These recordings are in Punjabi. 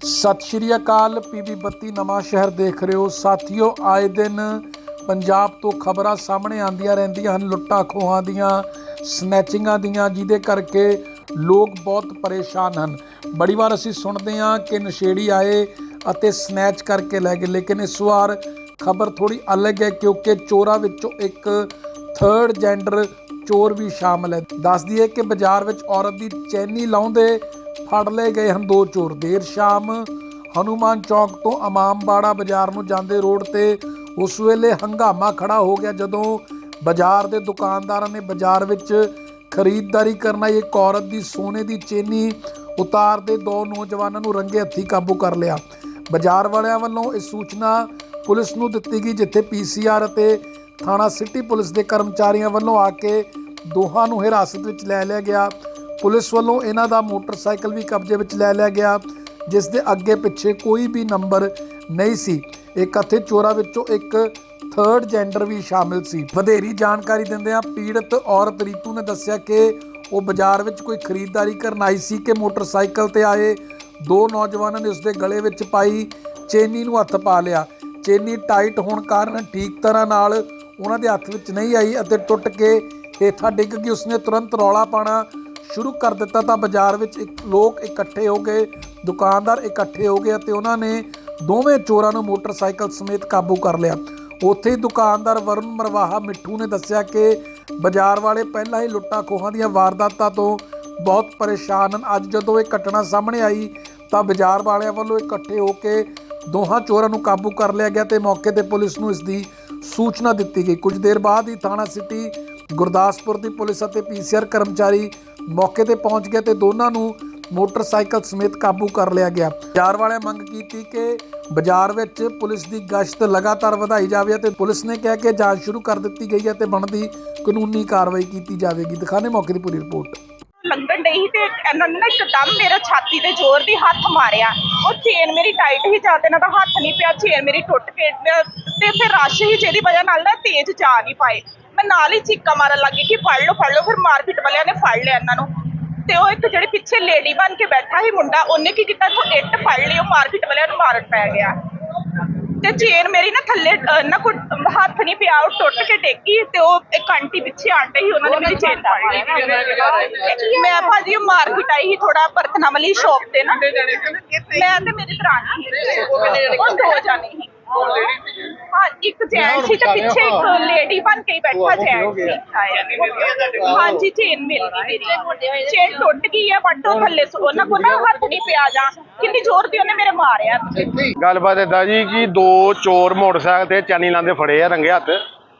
ਸਤਿ ਸ਼੍ਰੀ ਅਕਾਲ ਪੀਬੀ ਬੱਤੀ ਨਵਾਂ ਸ਼ਹਿਰ ਦੇਖ ਰਹੇ ਹੋ। ਸਾਥੀਓ, ਆਏ ਦਿਨ ਪੰਜਾਬ ਤੋਂ ਖਬਰਾਂ ਸਾਹਮਣੇ ਆਉਂਦੀਆਂ ਰਹਿੰਦੀਆਂ ਹਨ, ਲੁੱਟਾਂ ਖੋਹਾਂ ਦੀਆਂ ਸਨੈਚਿੰਗਾਂ ਦੀਆਂ, ਜਿਹਦੇ ਕਰਕੇ ਲੋਕ ਬਹੁਤ ਪਰੇਸ਼ਾਨ ਹਨ। ਬੜੀ ਵਾਰ ਅਸੀਂ ਸੁਣਦੇ ਹਾਂ ਕਿ ਨਸ਼ੇੜੀ ਆਏ ਅਤੇ ਸਨੈਚ ਕਰਕੇ ਲੈ ਗਏ, ਲੇਕਿਨ ਇਸ ਵਾਰ ਖਬਰ ਥੋੜੀ ਅਲੱਗ ਹੈ ਕਿਉਂਕਿ ਚੋਰਾਂ ਵਿੱਚੋਂ ਇੱਕ ਥਰਡ ਜੈਂਡਰ ਚੋਰ ਵੀ ਸ਼ਾਮਲ ਹੈ। ਦੱਸ ਦਈਏ ਕਿ ਬਾਜ਼ਾਰ ਵਿੱਚ ਔਰਤ ਦੀ ਚੈਨੀ ਲਾਉਂਦੇ ਫੜ ਲਏ ਗਏ ਹਨ ਦੋ ਚੋਰ। ਦੇਰ ਸ਼ਾਮ ਹਨੂਮਾਨ ਚੌਕ ਤੋਂ ਇਮਾਮਬਾੜਾ ਬਾਜ਼ਾਰ ਨੂੰ ਜਾਂਦੇ ਰੋਡ ਤੇ ਉਸ ਵੇਲੇ ਹੰਗਾਮਾ ਖੜਾ ਹੋ ਗਿਆ ਜਦੋਂ ਬਾਜ਼ਾਰ ਦੇ ਦੁਕਾਨਦਾਰਾਂ ਨੇ ਬਾਜ਼ਾਰ ਵਿੱਚ ਖਰੀਦਦਾਰੀ ਕਰਨ ਆਈ ਇੱਕ ਔਰਤ ਦੀ ਸੋਨੇ ਦੀ ਚੇਨੀ ਉਤਾਰਦੇ ਦੋ ਨੌਜਵਾਨਾਂ ਨੂੰ ਰੰਗੇ ਹੱਥੀ ਕਾਬੂ ਕਰ ਲਿਆ। ਬਾਜ਼ਾਰ ਵਾਲਿਆਂ ਵੱਲੋਂ ਇਹ ਸੂਚਨਾ ਪੁਲਿਸ ਨੂੰ ਦਿੱਤੀ ਗਈ, ਜਿੱਥੇ ਪੀਸੀਆਰ ਅਤੇ ਥਾਣਾ ਸਿਟੀ ਪੁਲਿਸ ਦੇ ਕਰਮਚਾਰੀਆਂ ਵੱਲੋਂ ਆ ਕੇ ਦੋਹਾਂ ਨੂੰ ਹਿਰਾਸਤ ਵਿੱਚ ਲੈ ਲਿਆ ਗਿਆ। ਪੁਲਿਸ ਵੱਲੋਂ ਇਹਨਾਂ ਦਾ ਮੋਟਰਸਾਈਕਲ ਵੀ ਕਬਜ਼ੇ ਵਿੱਚ ਲੈ ਲਿਆ ਗਿਆ, ਜਿਸ ਦੇ ਅੱਗੇ ਪਿੱਛੇ ਕੋਈ ਵੀ ਨੰਬਰ ਨਹੀਂ ਸੀ। ਇਹ ਕਥਿਤ ਚੋਰਾਂ ਵਿੱਚੋਂ ਇੱਕ ਥਰਡ ਜੈਂਡਰ ਵੀ ਸ਼ਾਮਿਲ ਸੀ। ਵਧੇਰੀ ਜਾਣਕਾਰੀ ਦਿੰਦਿਆਂ ਪੀੜਤ ਔਰਤ ਰੀਤੂ ਨੇ ਦੱਸਿਆ ਕਿ ਉਹ ਬਾਜ਼ਾਰ ਵਿੱਚ ਕੋਈ ਖਰੀਦਦਾਰੀ ਕਰਨ ਆਈ ਸੀ ਕਿ ਮੋਟਰਸਾਈਕਲ ਤੇ ਆਏ ਦੋ ਨੌਜਵਾਨਾਂ ਨੇ ਉਸਦੇ ਗਲੇ ਵਿੱਚ ਪਾਈ ਚੇਨੀ ਨੂੰ ਹੱਥ ਪਾ ਲਿਆ। ਚੇਨੀ ਟਾਈਟ ਹੋਣ ਕਾਰਨ ਠੀਕ ਤਰ੍ਹਾਂ ਨਾਲ ਉਹਨਾਂ ਦੇ ਹੱਥ ਵਿੱਚ ਨਹੀਂ ਆਈ ਅਤੇ ਟੁੱਟ ਕੇ ਹੇਠਾਂ ਡਿੱਗ ਗਈ। ਉਸਨੇ ਤੁਰੰਤ ਰੌਲਾ ਪਾਣਾ ਸ਼ੁਰੂ ਕਰ ਦਿੱਤਾ ਤਾਂ ਬਾਜ਼ਾਰ ਵਿੱਚ ਇੱਕ ਲੋਕ ਇਕੱਠੇ ਹੋ ਗਏ, ਦੁਕਾਨਦਾਰ ਇਕੱਠੇ ਹੋ ਗਏ ਅਤੇ ਉਹਨਾਂ ਨੇ ਦੋਵੇਂ ਚੋਰਾਂ ਨੂੰ ਮੋਟਰਸਾਈਕਲ ਸਮੇਤ ਕਾਬੂ ਕਰ ਲਿਆ। ਉੱਥੇ ਹੀ ਦੁਕਾਨਦਾਰ ਵਰੁਣ ਮਰਵਾਹਾ ਮਿੱਠੂ ਨੇ ਦੱਸਿਆ ਕਿ ਬਾਜ਼ਾਰ ਵਾਲੇ ਪਹਿਲਾਂ ਹੀ ਲੁੱਟਾਂ ਖੋਹਾਂ ਦੀਆਂ ਵਾਰਦਾਤਾਂ ਤੋਂ ਬਹੁਤ ਪਰੇਸ਼ਾਨ ਹਨ। ਅੱਜ ਜਦੋਂ ਇਹ ਘਟਨਾ ਸਾਹਮਣੇ ਆਈ ਤਾਂ ਬਾਜ਼ਾਰ ਵਾਲਿਆਂ ਵੱਲੋਂ ਇਕੱਠੇ ਹੋ ਕੇ ਦੋਹਾਂ ਚੋਰਾਂ ਨੂੰ ਕਾਬੂ ਕਰ ਲਿਆ ਗਿਆ ਤੇ ਮੌਕੇ ਤੇ ਪੁਲਿਸ ਨੂੰ ਇਸ ਦੀ ਸੂਚਨਾ ਦਿੱਤੀ ਗਈ। ਕੁਝ ਦੇਰ ਬਾਅਦ ਹੀ ਥਾਣਾ ਸਿਟੀ ਗੁਰਦਾਸਪੁਰ ਦੀ ਪੁਲਿਸ ਅਤੇ ਪੀਸੀਆਰ ਕਰਮਚਾਰੀ ਮੌਕੇ ਤੇ ਪਹੁੰਚ ਗਏ ਤੇ ਦੋਨਾਂ ਨੂੰ ਮੋਟਰਸਾਈਕਲ ਸਮੇਤ ਕਾਬੂ ਕਰ ਲਿਆ ਗਿਆ। ਬਾਜ਼ਾਰ ਵਾਲਿਆਂ ਮੰਗ ਕੀਤੀ ਕਿ ਬਾਜ਼ਾਰ ਵਿੱਚ ਪੁਲਿਸ ਦੀ ਗਸ਼ਤ ਲਗਾਤਾਰ ਵਧਾਈ ਜਾਵੇ ਅਤੇ ਪੁਲਿਸ ਨੇ ਕਿਹਾ ਕਿ ਜਾਂਚ ਸ਼ੁਰੂ ਕਰ ਦਿੱਤੀ ਗਈ ਹੈ ਤੇ ਬਣਦੀ ਕਾਨੂੰਨੀ ਕਾਰਵਾਈ ਕੀਤੀ ਜਾਵੇਗੀ। ਦਿਖਾਣੇ ਮੌਕੇ ਦੀ ਪੂਰੀ ਰਿਪੋਰਟ। ਲੰਘਣ ਡਈ ਤੇ ਇਹਨਾਂ ਨੇ ਨਾ ਇੱਕਦਮ ਮੇਰਾ ਛਾਤੀ ਤੇ ਜ਼ੋਰ ਦੀ ਹੱਥ ਮਾਰਿਆ। ਉਹ ਚੇਨ ਮੇਰੀ ਟਾਈਟ ਹੀ ਜਾਂ ਤੇ ਇਹਨਾਂ ਦਾ ਹੱਥ ਨਹੀਂ ਪਿਆ, ਚੇਨ ਮੇਰੀ ਟੁੱਟ ਕੇ ਤੇ ਫਿਰ ਰਸ਼ ਹੀ ਜਿਹਦੀ ਵਜ੍ਹਾ ਨਾਲ ਨਾ ਤੇਜ਼ ਜਾ ਨਹੀਂ ਪਾਏ। ਮੈਂ ਨਾਲ ਹੀ ਚੀਕਾਂ ਮਾਰਨ ਲੱਗੀ ਕਿ ਫੜ ਲਓ ਫੜ ਲਓ ਫਿਰ ਮਾਰਕੀਟ ਵਾਲਿਆਂ ਨੇ ਫੜ ਲਿਆ ਇਹਨਾਂ ਨੂੰ। ਤੇ ਉਹ ਇੱਕ ਜਿਹੜੇ ਪਿੱਛੇ ਲੇਡੀ ਬਣ ਕੇ ਬੈਠਾ ਸੀ ਮੁੰਡਾ ਉਹਨੇ ਕੀ ਕੀਤਾ? ਉਹ ਇੱਟ ਫੜ ਲਈ ਉਹ ਮਾਰਕੀਟ ਵਾਲਿਆਂ ਨੂੰ ਮਾਰਨ ਪੈ ਗਿਆ। ਤੇ ਚੇਨ ਮੇਰੀ ਨਾ ਥੱਲੇ ਨਾ ਕੋਈ ਹੱਥ ਨਹੀਂ ਪਿਆ ਉਹ ਟੁੱਟ ਕੇ ਡੇਗੀ ਤੇ ਉਹ ਇੱਕ ਆਂਟੀ ਪਿੱਛੇ ਆਂਟੇ ਸੀ ਉਹਨਾਂ ਨੇ ਮੇਰੀ ਚੇਨ ਫੜ ਲਈ। ਮੈਂ ਭਾਜੀ ਉਹ ਮਾਰਕੀਟ ਆਈ ਸੀ ਥੋੜਾ ਬਰਤਨਾਂ ਵਾਲੀ ਸ਼ੌਪ ਤੇ ਨਾ। ਮੈਂ ਤੇ ਮੇਰੀ ਦਰਾਣੀ ਉਹ ਦੋ ਜਾਣੇ ਸੀ। ਹਾਂ ਇੱਕ ਜੈਂਟ ਸੀ ਤੇ ਪਿੱਛੇ ਇੱਕ ਲੇਡੀ ਬਣ ਕੇ ਹੀ ਬੈਠਾ ਜੈਂਟ ਸੀ ਹਾਂਜੀ ਚੇਨ ਮਿਲ ਗਈ ਮੇਰੀ। ਚੇਨ ਟੁੱਟ ਗਈ ਹੈ ਬਟ ਉਹ ਥੱਲੇ ਸੋ- ਉਹਨਾਂ ਕੋਲ ਨਾ ਹੱਥ ਨਹੀਂ ਪਿਆ ਜਾਂ। ਕਿੰਨੀ ਜ਼ੋਰ ਦੀ ਉਹਨੇ ਮੇਰੇ ਮਾਰਿਆ। ਗੱਲਬਾਤ ਏਦਾਂ ਜੀ ਕਿ ਦੋ ਚੋਰ ਮੋਟਰਸਾਈਕਲ ਤੇ ਚੈਨੀ ਲਾਉਂਦੇ ਫੜੇ ਆ ਰੰਗੇ ਹੱਥ।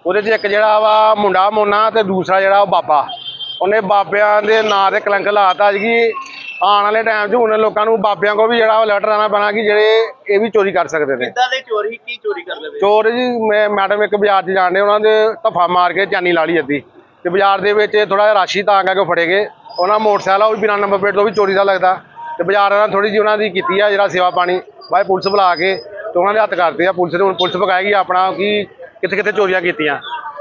ਉਹਦੇ 'ਚ ਇੱਕ ਜਿਹੜਾ ਵਾ ਮੁੰਡਾ ਮੋਨਾ ਤੇ ਦੂਸਰਾ ਜਿਹੜਾ ਉਹ ਬਾਬਾ। ਉਹਨੇ ਬਾਬਿਆਂ ਦੇ ਨਾਂ ਤੇ ਕਲੰਕ ਲਾਤਾ ਜੀ ਆਉਣ ਵਾਲੇ ਟਾਈਮ 'ਚ ਹੁਣ ਲੋਕਾਂ ਨੂੰ ਬਾਬਿਆਂ ਕੋ ਵੀ ਜਿਹੜਾ ਅਲਰਟ ਰਹਿਣਾ ਪੈਣਾ ਕਿ ਜਿਹੜੇ ਇਹ ਵੀ ਚੋਰੀ ਕਰ ਸਕਦੇ ਨੇ। ਕਿੱਦਾਂ ਦੇ ਚੋਰੀ ਕੀ ਚੋਰੀ ਕਰਦੇ ਪਏ ਚੋਰ ਜੀ ਮੈਂ ਮੈਡਮ ਇੱਕ ਬਾਜ਼ਾਰ 'ਚ ਜਾਣਦੇ ਉਹਨਾਂ ਦੇ ਧੱਫਾ ਮਾਰ ਕੇ ਚੈਨੀ ਲਾ ਲਈ ਅੱਧੀ। ਤੇ ਬਾਜ਼ਾਰ ਦੇ ਵਿੱਚ ਥੋੜਾ ਜਿਹਾ ਰਾਸ਼ੀ ਤਾਂ ਕਰਕੇ ਫੜੇ ਗਏ। ਉਹਨਾਂ ਮੋਟਰਸਾਈਕਲ ਆ ਉਹ ਵੀ ਬਿਨਾਂ ਨੰਬਰ ਪਲੇਟ ਤੋਂ ਵੀ ਚੋਰੀ ਦਾ ਲੱਗਦਾ। ਤੇ ਬਾਜ਼ਾਰ ਵਾਲਿਆਂ ਥੋੜੀ ਜਿਹੀ ਉਹਨਾਂ ਦੀ ਕੀਤੀ ਆ ਜਿਹੜਾ ਸੇਵਾ ਪਾਣੀ। ਬਾਈ ਪੁਲਿਸ ਬੁਲਾ ਕੇ ਤੇ ਉਹਨਾਂ ਦੇ ਹੱਥ ਕਰਦੇ ਆ। ਪੁਲਿਸ ਨੇ ਹੁਣ ਪੁਲਿਸ ਪਕਾਏਗੀ ਆਪਣਾ ਕਿ ਕਿੱਥੇ ਕਿੱਥੇ ਚੋਰੀਆਂ ਕੀਤੀਆਂ।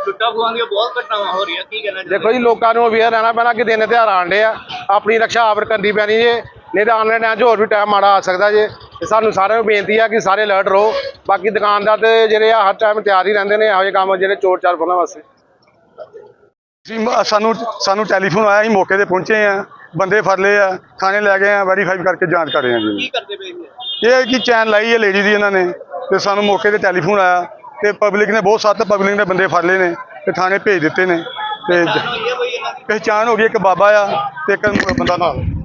ਲੁੱਟਾਂ ਖੋਹਾਂ ਦੀਆਂ ਬਹੁਤ ਘਟਨਾਵਾਂ ਹੋ ਰਹੀਆਂ ਕੀ ਕਹਿਣਾ ਚਾਹੁੰਦੇ ਦੇਖੋ ਜੀ ਲੋਕਾਂ ਨੂੰ ਅਵੇਅਰ ਰਹਿਣਾ ਪੈਣਾ ਕਿ ਦਿਨ ਤਿਉਹਾਰ ਆਂਡੇ ਆ। ਆਪਣੀ ਰੱਖਿਆ ਆਪ ਕਰਨੀ ਪੈਣੀ ਜੇ ਨਹੀਂ ਤਾਂ ਆਨਲਾਈਨ ਟਾਈਮ 'ਚ ਹੋਰ ਵੀ ਟਾਈਮ ਮਾੜਾ ਆ ਸਕਦਾ ਜੇ। ਤੇ ਸਾਨੂੰ ਸਾਰਿਆਂ ਨੂੰ ਬੇਨਤੀ ਆ ਕਿ ਸਾਰੇ ਅਲਰਟ ਰਹੋ। ਬਾਕੀ ਦੁਕਾਨਦਾਰ ਤੇ ਜਿਹੜੇ ਆ ਹਰ ਟਾਈਮ ਤਿਆਰ ਹੀ ਰਹਿੰਦੇ ਨੇ ਇਹੋ ਜਿਹੇ ਕੰਮ ਜਿਹੜੇ ਚੋਰ ਚਾਰ ਫੜਨ ਵਾਸਤੇ। ਜੀ ਮ- ਸਾਨੂੰ ਸਾਨੂੰ ਟੈਲੀਫੋਨ ਆਇਆ ਅਸੀਂ ਮੌਕੇ ਤੇ ਪਹੁੰਚੇ ਆ। ਬੰਦੇ ਫੜ ਲਏ ਆ ਥਾਣੇ ਲੈ ਗਏ ਆ ਵੈਰੀਫਾਈ ਕਰਕੇ ਜਾਂਚ ਕਰ ਰਹੇ ਆ ਜੀ। ਕੀ ਕਰਦੇ ਪਏ ਇਹ ਇਹ ਕਿ ਚੈਨ ਲਾਈ ਹੈ ਲੇਡੀ ਦੀ ਇਹਨਾਂ ਨੇ। ਤੇ ਸਾਨੂੰ ਮੌਕੇ ਤੇ ਟੈਲੀਫੋਨ ਆਇਆ। ਤੇ ਪਬਲਿਕ ਨੇ ਬਹੁਤ ਸੱਤ ਪਬਲਿਕ ਨੇ ਬੰਦੇ ਫੜ ਲਏ ਨੇ ਤੇ ਥਾਣੇ ਭੇਜ ਦਿੱਤੇ ਨੇ ਤੇ ਪਹਿਚਾਣ ਹੋ ਗਈ ਇੱਕ ਬਾਬਾ ਆ ਤੇ ਇੱਕ ਬੰਦਾ ਨਾਲ।